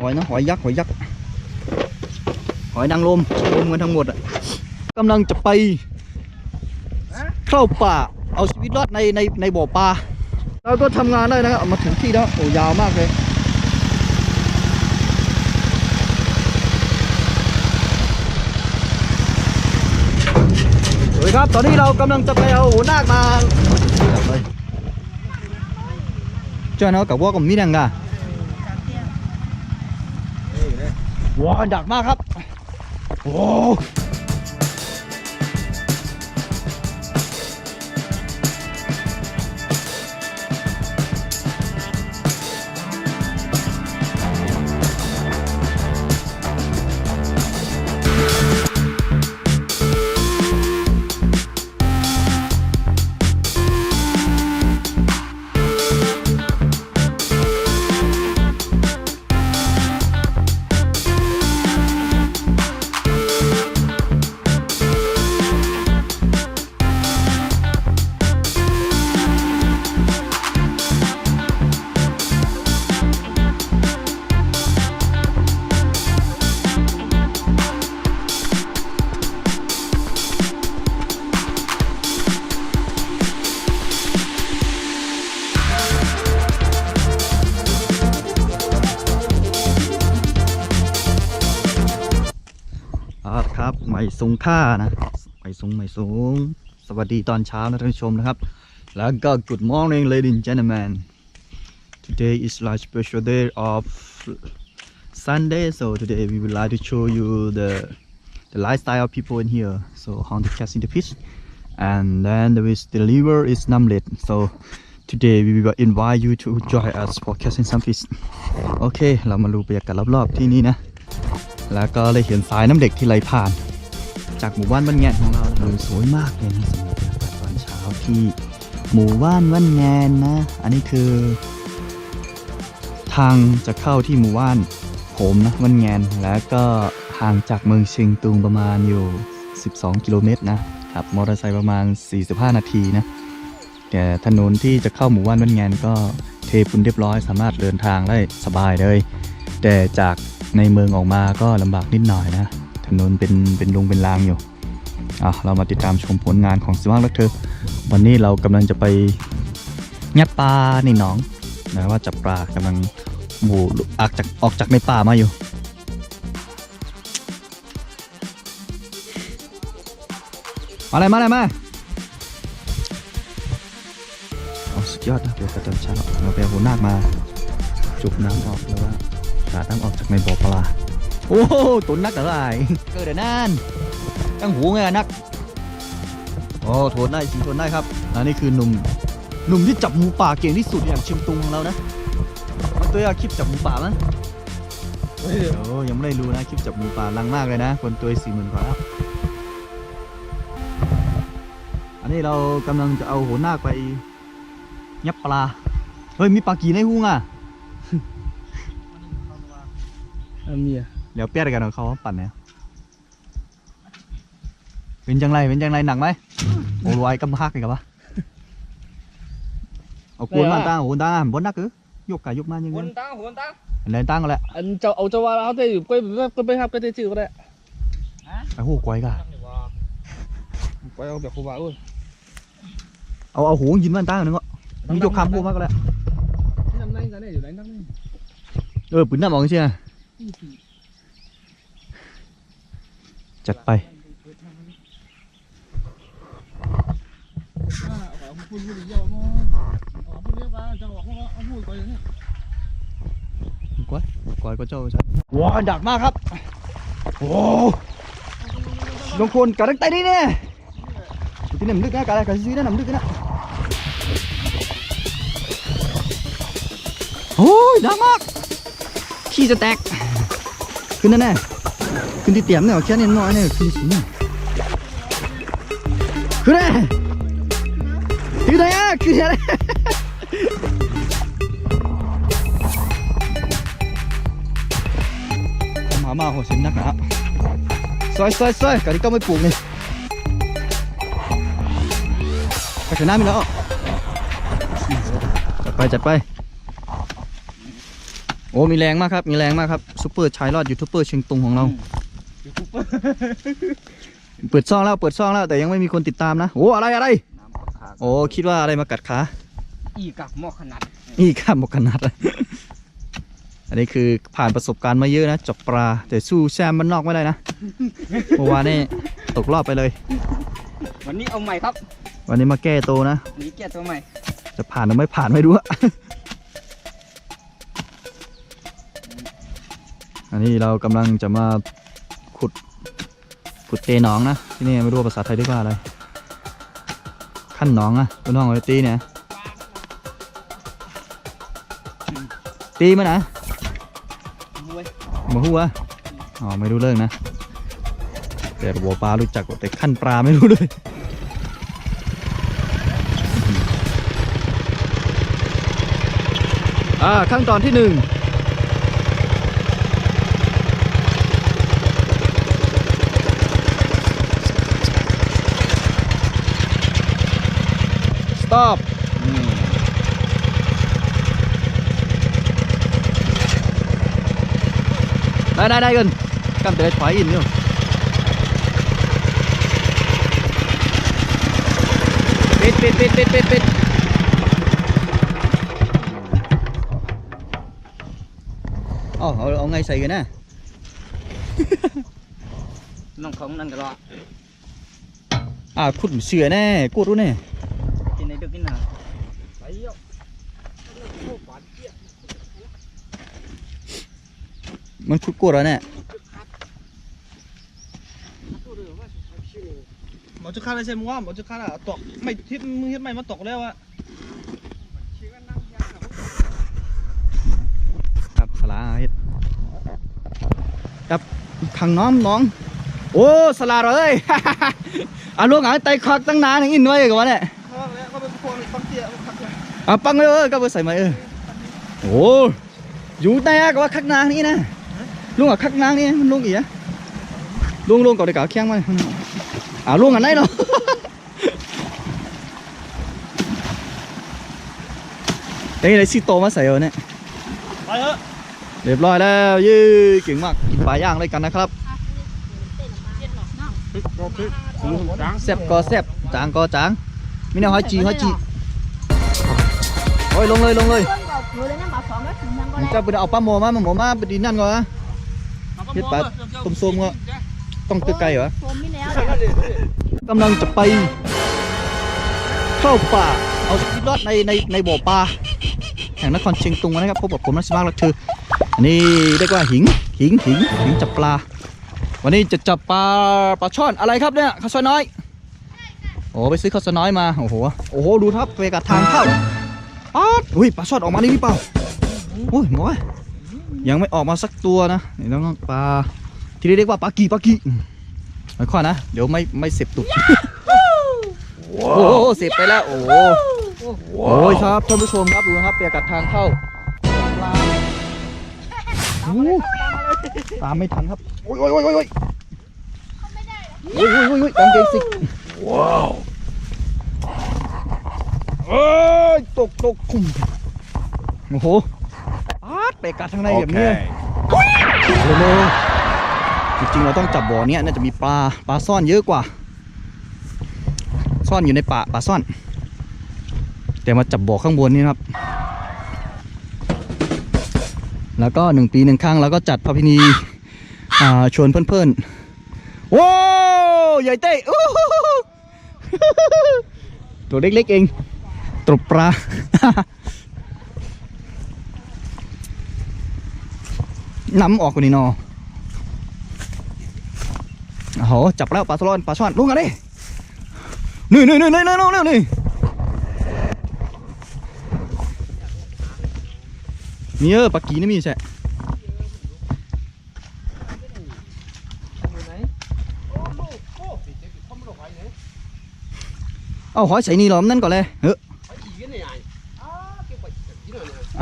หอยนะหอยยักษ์หอยยักษ์หอยนางรมรวมกันทั้งหมดอะกำลังจะไปเข้าป่าเอาชีวิตรอดในในในบ่อปลาเราก็ทำงานได้นะครับมาถึงที่แล้วโอ้ยาวมากเลยสวัสดีครับตอนนี้เรากำลังจะไปเอาหัวนาคมาช่วยเนาะกับว่ากับมินังกะ ว้าวดักมากครับโอ้ ใหม่สูงท่านะใหม่สูงใหม่สูง สวัสดีตอนเช้านะท่านผู้ชมนะครับ แล้วก็ good morning ladies and gentlemen today is like special day of Sunday so today we would like to show you the the lifestyle of people in here so how to catch in the fish and then there is the river is Namlet so today we will invite you to join us for catching some fish โอเค เรามาดูบรรยากาศรอบๆที่นี่นะ แล้วก็เลยเห็นสายน้ำเด็กที่ไหลผ่าน จากหมู่บ้านบ้านแงนของเราดูสวยมากเลยนะสำหรับบรรยากาศตอนเช้าที่หมู่บ้านบ้านแงนนะ อันนี้คือ ทางจะเข้าที่หมู่บ้านผมนะบ้านแงนแล้วก็ห่างจากเมืองเชียงตุงประมาณอยู่ 12 กิโลเมตรนะขับมอเตอร์ไซค์ประมาณ 45 นาทีนะแต่ถนนที่จะเข้าหมู่บ้านบ้านแงนก็เทปูนเรียบร้อยสามารถเดินทางได้สบายเลย แต่จาก ในเมืองออกมาก็ลำบากนิดหน่อยนะ ถนนเป็นเป็นลงเป็นรางอยู่อะเรามาติดตามชมผลงานของสว่างรักเธอ วันนี้เรากำลังจะไปงัดปลาในหนองนะว่าจับปลากำลังหมูออกจากออกจากในป่ามาอยู่ มาเลยมาเลยมาเอาสุดยอดนะเดี๋ยวกระตอนเช้าเราไปหัวนาคมา จุกน้ำออกแล้วว่า หาน้ำออกจากในบ่อปลา โอ้โหตุนนักอะไรเกิดนั่นตั้งหูไงนักโอ้ทนได้สีทนได้ครับอันนี้คือหนุ่มหนุ่มที่จับหมูป่าเก่งที่สุดอย่างเชียงตุงของเรานะมันตัวอยากคลิปจับหมูป่ามั้ยโอ้ยังไม่ได้รู้นะคลิปจับหมูป่าลังมากเลยนะ คนตัวสี่หมื่นกว่าแล้วอันนี้เรากำลังจะเอาหัวหน้าไปยับปลา เฮ้ยมีปลากี่ในหุ้งอะ อันเมียเดี๋ยวเปี้ยกันของเขาปั่นเนี่ยเป็นจังไรเป็นจังไรหนักไหมโอ้รวยกำฮักเลยกับวะเอากวนมาตั้งโอ้ตั้งบนนักคือยกกายยกมายังไงคนตั้งคนตั้งอันไหนตั้งกันแหละอันเจ้าเอาเจ้าว่าเขาได้อยู่ก็ก็ไปครับก็ได้ชื่อก็ได้ไอ้หูกวยกะไปเอาแบบครูบาอุ้ยเอาเอาหูยินมันตั้งหนึ่งก็มียกคำพูดมากก็แล้วนั่นนั่นกันเนี่ยอยู่ไหนนั่นนี่เออปืนหน้ามองเชีย จัดไปเอาพูดพูดเยอะมั้งเอาพูดเยอะกันเจ้าบอกว่าเอาพูดไปอย่างนี้กวยกวยก็เจ้าใช่ว้าวดักมากครับโอ้ลงคนกระดังไตนี่เนี่ยที่นี่มันลึกนะกระดังกระซีนั่นมันลึกนะโอ้ยดังมาก ขี้จะแตก ขึ้นแน่ๆขึ้นที่เตียมเนี่ยแค่นี้น้อยเนี่ยขึ้นสูงเนี่ยขึ้นแน่ขึ้นไหนอะขึ้นไหนหมามาหัวสินนักหนาซอยซอยซอยกะที่ก็ไม่ปลูกนี่ไปชนะมีแล้วจัดไปจัดไป โอ้มีแรงมากครับ มีแรงมากครับซูเปอร์ชายรอดยูทูบเบอร์เชียงตุงของเรา ยูทูบเบอร์เปิดซ่องแล้วเปิดซ่องแล้วแต่ยังไม่มีคนติดตามนะ โอ้อะไรอะไร น้ำขาโอ้คิดว่าอะไรมากัดขา อีกับหม้อขนาดนี่ข้ามบกขนาดอะอันนี้คือผ่านประสบการณ์มาเยอะนะจบปลา แต่สู้แซมมันนอกไม่ได้นะ เมื่อวานนี่ตกรอบไปเลย วันนี้เอาใหม่ครับวันนี้มาแก้ตัวนะ วันนี้แก้ตัวใหม่ จะผ่านหรือไม่ผ่านไม่รู้อะ อันนี้เรากำลังจะมาขุดขุดเตหนองนะที่นี่ไม่รู้ภาษาไทยเรียกว่าอะไร ขั้นหนองอะเป็นห้องไอตีเนี่ยตีมันนะมวยมาหัวอ๋อไม่รู้เรื่องนะแต่หัวปลารู้จักแต่ขั้นปลาไม่รู้เลยอ่าขั้นตอนที่หนึ่ง stop ได้ได้ได้กันกำเดินไฟอินเนี่ปิดปิดปิดปิดปิดปิดอ๋อเอาเอาไงใส่กันนะน้องของนั่นก็รออ่าคุณเสือแน่กูรู้แน่ มันขุดกูดแล้วเนี่ยหมอจุข้าเลยใช่ไหมว่าหมอจุข้าอะตกไม่ทิศมึงทิศไม่มาตกแล้วอะครับสลาเฮ็ดครับทางน้องน้อง โอ้สลาเลยอาลูกหางไตคอกตั้งนานอย่างนี้น้อยกว่าเนี่ยเอาปังเลยเออก็ไปใส่มาเออ À, băng ơi ơi, các bạn xài mày ơi Ồ, dù tay á, các bạn khắc ná đi nè Luôn ở khắc ná đi, luôn gì á Luôn luôn có để cả khen mày À, luôn ở đây rồi เฮ้ยอะไรซิโตมาใส่เออเนี่ยไปเถอะเรียบร้อยแล้วยี่เก่งมากกินปลาย่างด้วยกันนะครับแซ่บก็แซ่บจางก็จางมีแนวหอยจีหอยจีโอ้ยลงเลยลงเลย người lên em bảo phỏng đó chúng đang có เจ้าไปเอาปลาโมมามาหมอมาไปดีนั่นก่อนนะเฮ็ดปลาต้มส้มก็ต้องตึกไกลเหรอ phồm như néo กำลังจะไปเข้าป่าเอาชีวิตรอดในในในบ่อปลาแห่งนครเชียงตุงนะครับพบกับผมนักสมาร์ทลักเธออันนี้เรียกว่าหิงหิงหิงหิงจับปลา วันนี้จะจับปลาปลาช่อนอะไรครับเนี่ยข้าวซอยน้อยโอ้ไปซื้อข้าวซอยน้อยมาโอ้โหโอ้โหดูครับไปกับทางเข้า ป๊าดอุ้ยปลาสอดออกมาได้หรือเปล่าโอ้ยหมอยยังไม่ออกมาสักตัวนะนี่น้องปลาที่เรียกว่าปลากีปลากีไมายความนะ เดี๋ยวไม่ไม่เสพตุกโอ้โหเสพไปแล้ว โอ้โหโอ้ยครับท่านผู้ชมครับดูนะครับเปียกัดทางเข้าตามไม่ทันครับ โอ้ยโอ้ยโอ้ยโอ้ยโอ้ยโอ้ยโอ้ยกางเกงสิว้าว เอ้ยตกตกคุ้มโอ้โหอาดเปียกัดทางในแบบนี้โอ้โหจริงๆเราต้องจับบ่อเนี้ยน่าจะมีปลาปลาซ่อนเยอะกว่า ซ่อนอยู่ในป่าป่าซ่อน แต่มาจับบ่อข้างบนนี่นะครับ แล้วก็หนึ่งปีหนึ่งครั้งเราก็จัดประเพณีอ่าชวนเพื่อนๆว้าวใหญ่เต้อู้หูหูหูตัวเล็กๆเอง ตรบปลาน้ำออกกว่านี้นอโอ้โหจับแล้วปลาสลอนปลาช่อนลุงกันดินี่นี่นี่นี่นี่นี่นี่นี่เออปากกีนี่มีใช่เอาหอยใส่นี่หรอมนั่นก่อนเลยเฮ้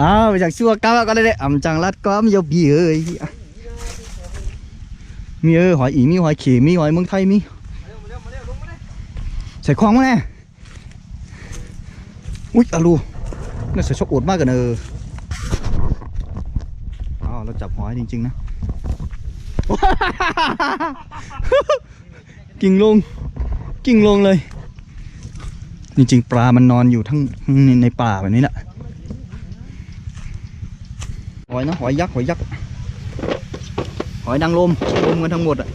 อ้าวไปจากชั่วก้าวก็ได้อ่ำจังลัดก็มียบีเอ้ยมีเออหอยอีมีหอยเขมีหอยเมืองไทยมีใส่คลองมาแน่อุ๊ยอาลูน่าจะชกอดมากกันเออจับหอยจริง ๆ นะกิ่งลงกิ่งลงเลย จริงๆปลามันนอนอยู่ทั้งในในป่าแบบนี้แหละหอยนะหอยยักษ์หอยยักษ์หอยนางรมรวมกันทั้งหมดอะ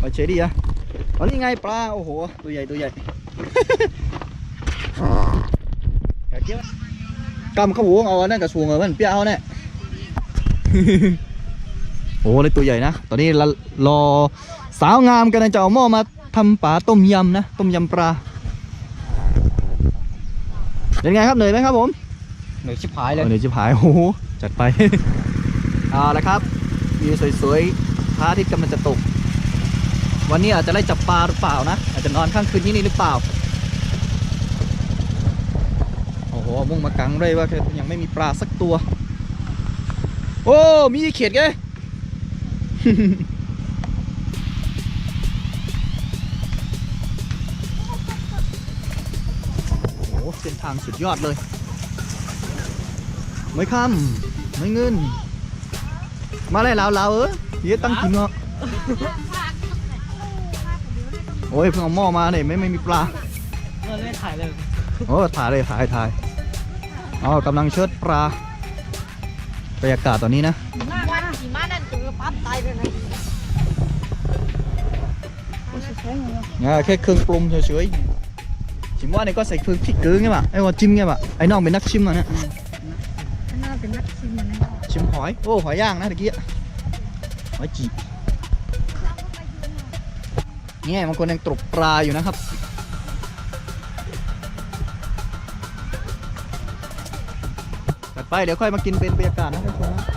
หอยเชอรี่อะอ๋อนี่ไงปลาโอ้โหตัวใหญ่ตัวใหญ่อยากเที่ยวกำเข้าวงเอาอันนั่นกระชวงเอามันเปี้ยเอาแน่โอ้เลยตัวใหญ่นะ ตอนนี้เรารอสาวงามกันนะจะเอาหม้อมา ทำปลาต้มยำนะ ต้มยำปลาเป็นไงครับเหนื่อยไหมครับผมเหนื่อยชิบหายเลยเหนื่อยจิบหายโอ้โหจัดไปเอาละครับวิวสวยๆพระอาทิตย์กำลังจะตก วันนี้อาจจะได้จับปลาหรือเปล่านะ อาจจะนอนข้างคืนที่นี่หรือเปล่าโอ้โหมุ่งมากังเลยว่ายังไม่มีปลาสักตัว โอ้ มีเขียดไง เส้นทางสุดยอดเลย ไม่คำไม่เงิน มาเลยลาวลาวเออเยอะตั้งกินเนาะโอ้ยเพิ่งเอาหม้อมาเนี่ยไม่ไม่มีปลาเราไม่ถ่ายเลยโอ้ถ่ายเลยถ่ายถ่ายอ๋อกำลังเชิดปลาบรรยากาศตอนนี้นะวันกี่มานั่นคือปั๊บตายเลยนะอ่าแค่เครื่องปรุงเฉยๆชิม ว่าเนี่ยก็ใส่เครื่องพริกเกลือไงป่ะไอ้ว่าจิ้มไงป่ะไอ้น้องเป็นนักชิมอะเนี่ยน่าเป็นนักชิมนะชิมหอย โอ้หอยย่างนะตะกี้อะหอยจีบเนี่ยบางคนยังตกปลาอยู่นะครับตัดไปเดี๋ยวค่อยมากินเป็นบรรยากาศนะท่านผู้ชมนะ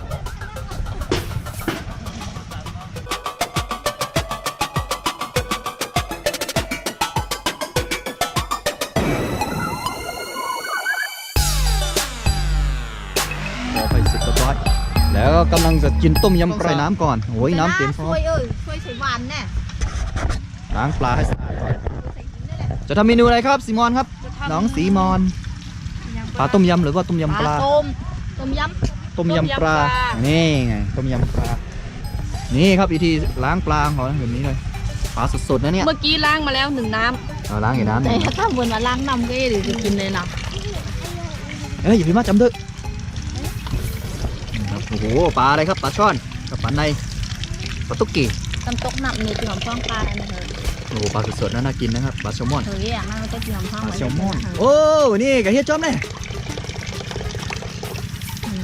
ำลังจะกินต้มยำใส่น้ำก่อนโอ้ยน้ำเต็มพร้อช่มวยเอ้ยช่วยใส่หวานแน่ล้างปลาให้สะอาดก่อนจะทำเมนูอะไรครับซีมอนครับ น้องสีมอนปลาต้มยำหรือว่าต้มยำปลาต้มต้มยต้มยำปลานี่ไงต้มยำปลานี่ครับวิธีล้างปลาของเราแบบนี้เลยปลาสดๆนะเนี่ยเมื่อกี้ล้างมาแล้วหนึ่งน้เอาล้างอย่างน้ำำหแต่น่อยถ้าบนมาล้างน้ำก็เดี๋ยวจะกินเลยนะเอ้ยอย่าไปมาจำเด้อครับ โอ้โหปลาอะไรครับปลาช่อนกับปลาในปลาตุ๊กกี้ตำตกหนักมีจีหอมฟองปลาอะไรเถอะโอ้โหปลาสดๆนะน่ากินนะครับปลาแซลมอนเฮ้ยอย่างนั้นมันก็จีหอมฟองปลาเหมือนแซลมอนกันโอ้นี่กระเทียมจอมเนี่ย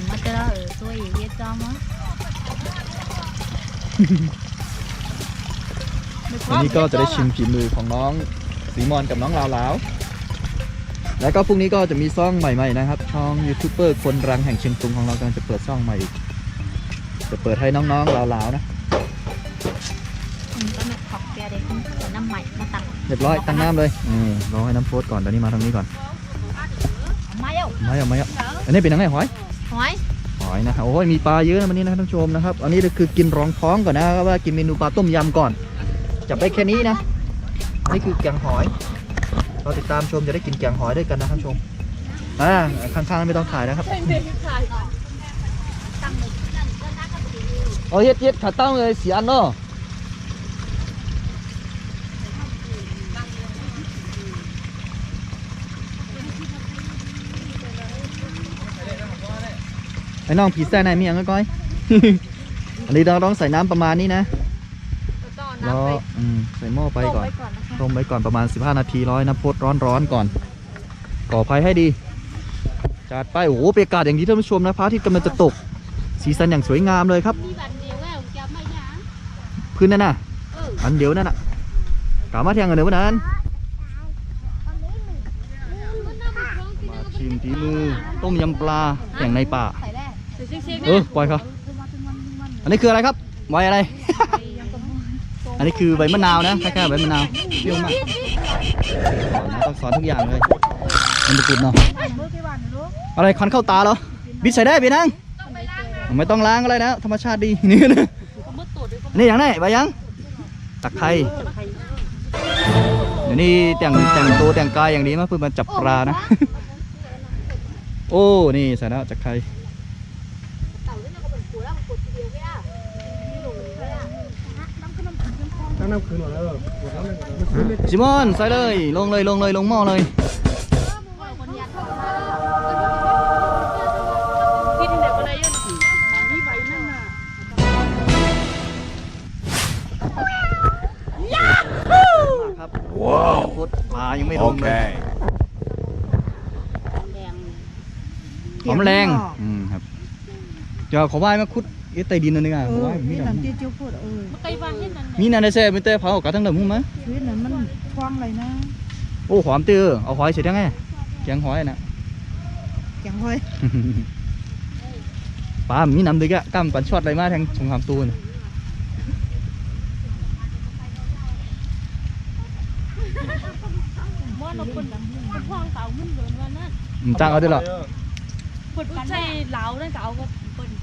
มาเจอเออช่วยเยี่ยจอมวะำวันนี้ก็จะได้ชิมฝีมือของน้องสีมอนกับน้องลาวลาว แล้วก็พรุ่งนี้ก็จะมีซ่องใหม่ๆนะครับ ช่องยูทูบเบอร์คนรังแห่งเชียงตุงของเรากำลังจะเปิดช่องใหม่อีกจะเปิดให้น้องๆลาวลาวนะมันก็ไม่ขอบแกเด็กแต่น้ำใหม่มาตักเรียบร้อยตั้งน้ำเลยนี่รอให้น้ำโฟดก่อนตอนนี้มาทางนี้ก่อนไม่เอาไม่เอาไม่เอาอันนี้เป็นยังไงหอยหอยหอยนะครับโอ้ยมีปลาเยอะนะวันนี้นะท่านผู้ชมนะครับอันนี้คือกินรองท้องก่อนนะครับว่ากินเมนูปลาต้มยำก่อนจับได้แค่นี้นะอันนี้คือแกงหอย เราติดตามชมจะได้กินแกงหอยด้วยกันนะท่านผู้ชมอ่าข้างๆไม่ต้องถ่ายนะครับเอาเฮ็ดเฮ็ดขาตั้งเลยสีอันเนาะไอ้น้องผีแซ่ไหนมีอย่างก็ก้อย อันนี้เราต้องใส่น้ำประมาณนี้นะ น้ำไปอืมใส่หม้อไปต้มก่อนไว้ก่อนนะคะต้มไว้ก่อนประมาณ 15 นาทีร้อยน้ำพดร้อนๆก่อนก่อไฟให้ดี จัดไปโอ้โหบรรยากาศอย่างที่ท่านผู้ชมนะพระอาทิตย์กำลังจะตก สีสันอย่างสวยงามเลยครับมีบัตรเดียวแววจะไม่ยังพื้นนั่นน่ะเอออันเดียวนั่นน่ะกลับมาเที่ยงกันเดี๋ยววันนั้นมาชิมฝีมือต้มยำปลาอย่างในป่าใส่แร่เช็คเช็คเออปล่อยเขาอันนี้คืออะไรครับใบอะไรอั นนี้คือใบมะนาวนะคล้ายๆใบมะนาวเปรี้ยวมากต้องสอนทุกอย่างเลยมันจะกินเนาะอะไรควันเข้าตาเหรอบิดใส่ได้พี่นางไม่ต้องล้างอะไรนะธรรมชาติดีนี่นะนี่อย่างไหนใบยังตะไคร้เดี๋ยวนี้แต่งแต่งตัวแต่งกายอย่างนี้มาเพื่อมาจับปลานะ โอ้ นี่ใส่แล้วตะไคร้ ตั้งน้ำคืนหมดแล้วหมดแล้วเลยซิมอนใส่เลย ลงเลยลงเลยลงหม้อเลยครับว้าวพุดปลายังไม่ลงเลยหอมแรงอืมครับเดี๋ยวขอไหว้มาคุด เอ๊ะใต้ดินนั่นนี่ไงขอไหว้มีนี่หนังน้ำเจี๊ยบจิ้วพูดเออไก่บ้านเห็นนั่นมีนันได้แซ่มีแต่เผาออกกาทั้งเดิมมั้งมะชีวิ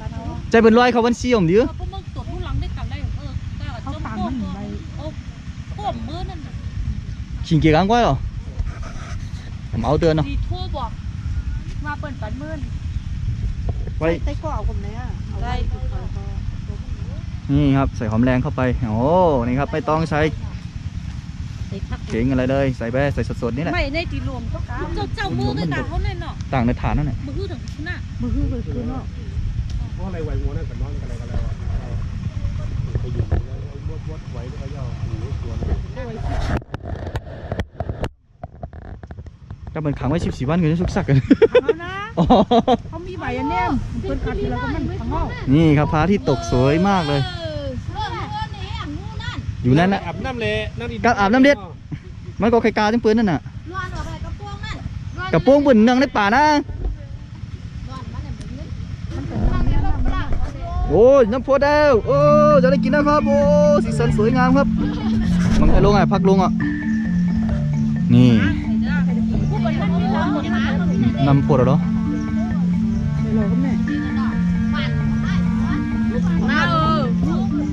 ตนั้นมันคว้างอะไรนะโอ้หอมตื้อเอาหอยเสร็จยังไงแกงหอยน่ะแกงห้อยปลามีน้ำดึกอะกล้ามปันช็อตอะไรมาแทงสงครามตูนว่าเราเป็นเป็นพ่องเต่ามึนเดินว่านั่นอืมจ้างเอาด้วยเหรอเปิดใจเหลาได้เต่าก็เปิดกันเอาใจเป็นร้อยเขาวันซีผมดิเพราะมึงตรวจทุลังได้กันได้เออได้เขาจมตามโป้มันงไปโอ้โป้งมือนั่นขิงเกี่ยกังก้อยเหรอผมเอาเตือนเนาะดีทั่วบอกมาเปิดปันมื่นไว้ไต้ก็เอาคนไหนอะเอาได้นี่ครับใส่หอมแรงเข้าไปโอ้นี่ครับไม่ต้องใช้เก่งอะไรเลยใส่แบ่ใส่สดๆนี่แหละไม่ในตีรวมเจ้าเจ้ามือได้ต่างเขาเลยเนาะต่างในฐานนั่นแหละมือถึงหน้ามือคือคือคือเนาะ เพราะอะไรไหวหัวนั่นกับน้องกันอะไรกันแล้วไปอยู่แล้ววดวดไหวก็ย่อหูสวนก็เป็นขังไว้สิบสี่วันเงินชุกซักกันเอานะอ๋อเขามีใบอันเนี้ยเพิ่นกัดทีละก็มันข้างนอกนี่ครับพระอาที่ตกสวยมากเลย อยู่นั่นนะอาบน้ำเลยน้ำดีกับอาบน้ำเด็ด มันก็ไข่กาจังปืนนั่นน่ะกระโปรงปืนเนืองในป่านะ โอ้ยน้ำโพดาวโอ้จะได้กินนะครับ โอ้สีสันสวยงามครับ มันไอ้ลงอะพักลงอะ นี่น้ำโพดเหรอเดี๋ย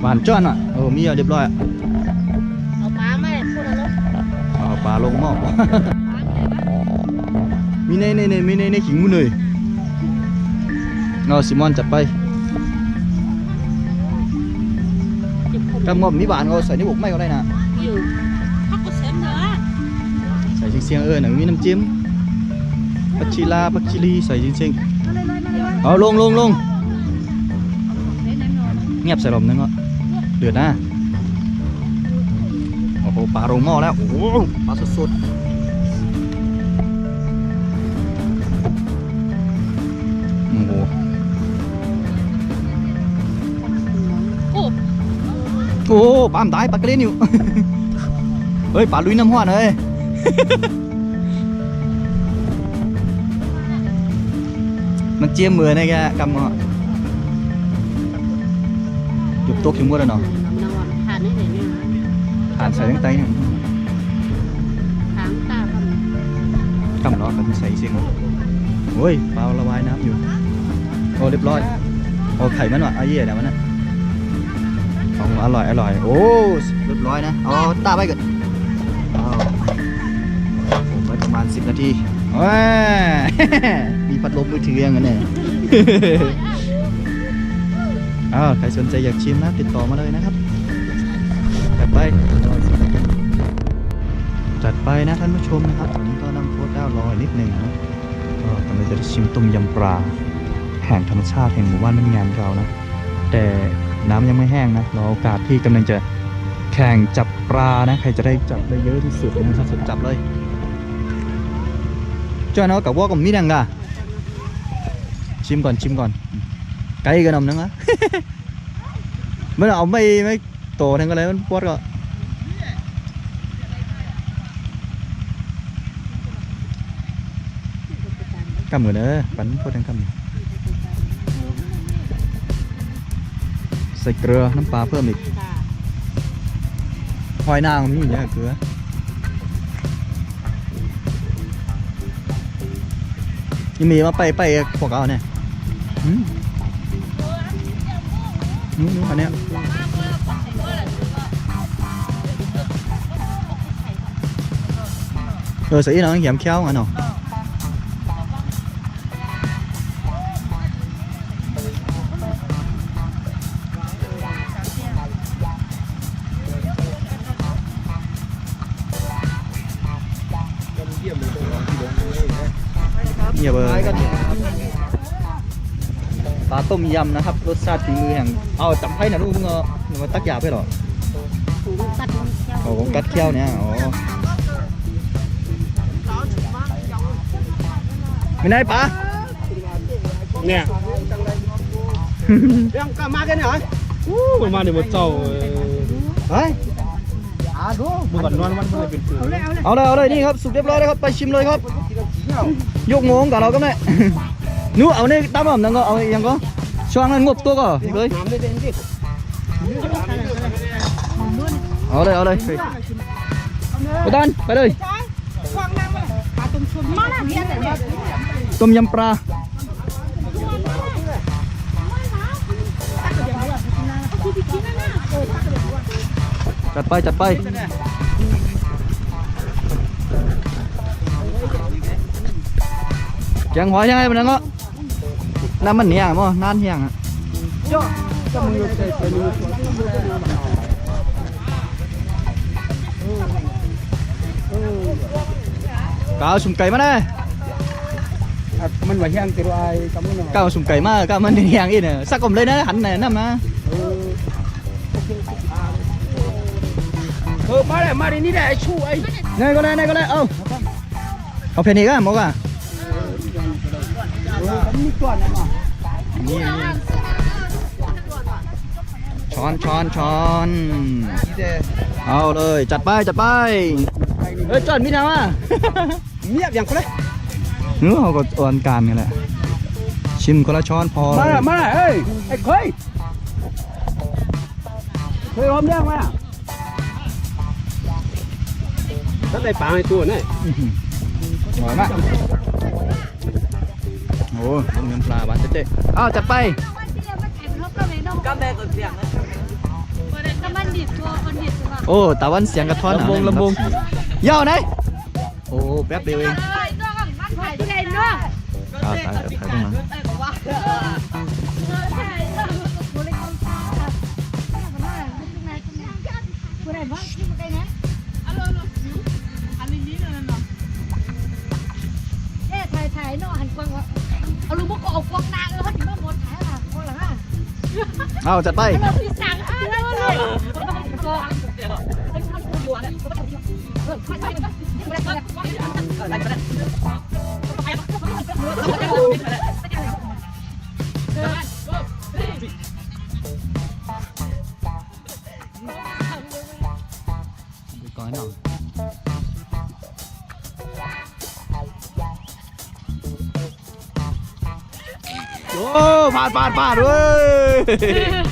หวานจ้อนอะเออมีอะเรียบร้อยอะเอาปลาไหมพูดแล้วเอาปลาลงหม้อมีในในในมีในในขิงมุ้นเลยเอาซิมอนจัดไป กำงอบมีบานเอาใส่ในบกไม่ก็ได้นะอยู่พักก็เสร็จเนื้อใส่เสียงๆเออหนังมีน้ำจิ้มผักชีลาผักชีลีใส่จริงๆเอาลงลงลงเงียบใส่ลมนึงอะเดือดนะโอ้โหปลาลงหม้อแล้ว โอ้โหปลาสดๆ โอ้ปลามตายปลากระเลนอยู่ เฮ้ยปลาลุยน้ำห้อนเฮ้ยมันเจียมมือนะแกกำอะจุบตกถึงหมดแล้วเนาะนอนทานได้เลยเนี่ยผ่านใส่ตั้งใจเนี่ยทางตาทกำล้อกันใส่เสียงโอ้ยปลาระบายน้ำอยู่โอ้เรียบร้อยโอ้ไข่มันวะไอ้เหี้ยเดี๋ยวมันนะ ของอร่อยอร่อยโอ้เรียบร้อยนะ เอาตาไปก่อนเอาผมไว้ประมาณ 10 นาทีว้ามีพัดลมมือถือยังไงเนี่ยอ้าวใครสนใจอยากชิมนะ ติดต่อมาเลยนะครับจัดไปจัดไปนะท่านผู้ชมนะครับผมก็นำโค้ดดาวรอนิดหนึ่งนะก็กำลังจะได้ชิมต้มยำปลาแห่งธรรมชาติแห่งหมู่บ้านมันงานเรานะ แต่ น้ำยังไม่แห้งนะรอโอกาสที่กำลังจะแข่งจับปลานะ ใครจะได้จับได้เยอะที่สุดนะครับสุดจับเลยจ้าเนาะกับว่ากับมีดังกะชิมก่อนชิมก่อนไกลกันนำนึงอะมันเอาไม่ไม่โตทั้งกันเลยมันปวดก็กำเหมือนเด้อปันปวดทั้งกำ ส่เกลือน้ำปลาเพิ่มอีกหอยนางมีอยู่เนี่ยเกลือยังมีมาไปไปพวกเอาเนี่ยอืมนู้นนู้นอันเนี้ยเออใส่อีน้องแหยมเขี้ยวอันเนาะ งียบๆเลยปลาต้มยำนะครับ รสชาติฝีมือแห่ง เอาจับไพ่นะลูกมึงเอาหนูมาตักยาไปเหรอตัดมันเที่ยวโอ้ผมกัดเขี้ยวเนี่ยอ๋อไม่ได้ปะเนี่ยยังกลับมากันเหรออู้ประมาณนี้หมดเจ้าเออเฮ้ยบุกันนอนมันมันเป็นปืนเอาเลยเอาเลยนี่ครับสุกเรียบร้อยแล้วครับไปชิมเลยครับ ยกงงกับเราก็ได้นู้เอาเนี่ยตั้มอะนังก็เอายังก็ช่วงนั้นงบตัวก็เยน้ำได้เด่นดิเอาเลยเอาเลยไปไปดันไปเลยมาหน้าเทียนแต่เนี่ยต้มยำปลาจัดไปจัดไปแกงหอยยังไงมันนั่งก็น้ำมันเหี่ยมั้งนานเหี่ยงอะก็มึงอยู่ใจเป็นอยู่กาวสุ่มไก่มาแน่มันว่าแห้งติดไอ้กำมือหน่อยกาวสุ่มไก่มาก้าวมันเหี่ยงอีเนี่ยสักกลมเลยนะหันไหนน้ำนะเออมาเลยมาดินี่ได้ไอ้ชู้ไอ้นี่ก็ได้นี่ก็ได้เอาเอาเพนนีก็หมกอะ เออผมมีก่อนนะมานี่ช้อนช้อนช้อนเอาเลยจัดไปจัดไปเอ้ยจอดมิดาว่ะเมียบอย่างคนเลยเนื้อเขาก็ออนการกันแหละชิมคนละช้อนพอมาเลยมาเลยเอ้ยไอ้เคยเคยหอมแดงมาถ้าได้ปลาในตัวนี่อื้อหืออร่อยมาก โอ้ต้มยำปลาหวานเจ๊ๆเอาจัดไป ก็แม่ตัวเสียงนะก็มันดิบตัวคนดิบใช่ปะโอ้ตะวันเสียงกระท้อนลำบงลำบงย่อไหนโอ้แป๊บเดียวเองเลยตัวกับมันถ่ายที่ไหนเนาะอ่าถ่ายถ่ายตรงนั้นผู้ใดบ้างที่มันได้นะเอ๊ะถ่ายถ่ายเนาะหันกว้างว่า เอาลูกบุกออกฟองนาเลยเขาถึงมาหมดถ่ายค่ะกว้างหลังอะเอาจัดไปเราที่สั่งอะเลยเลยาดปานป่านเว้ย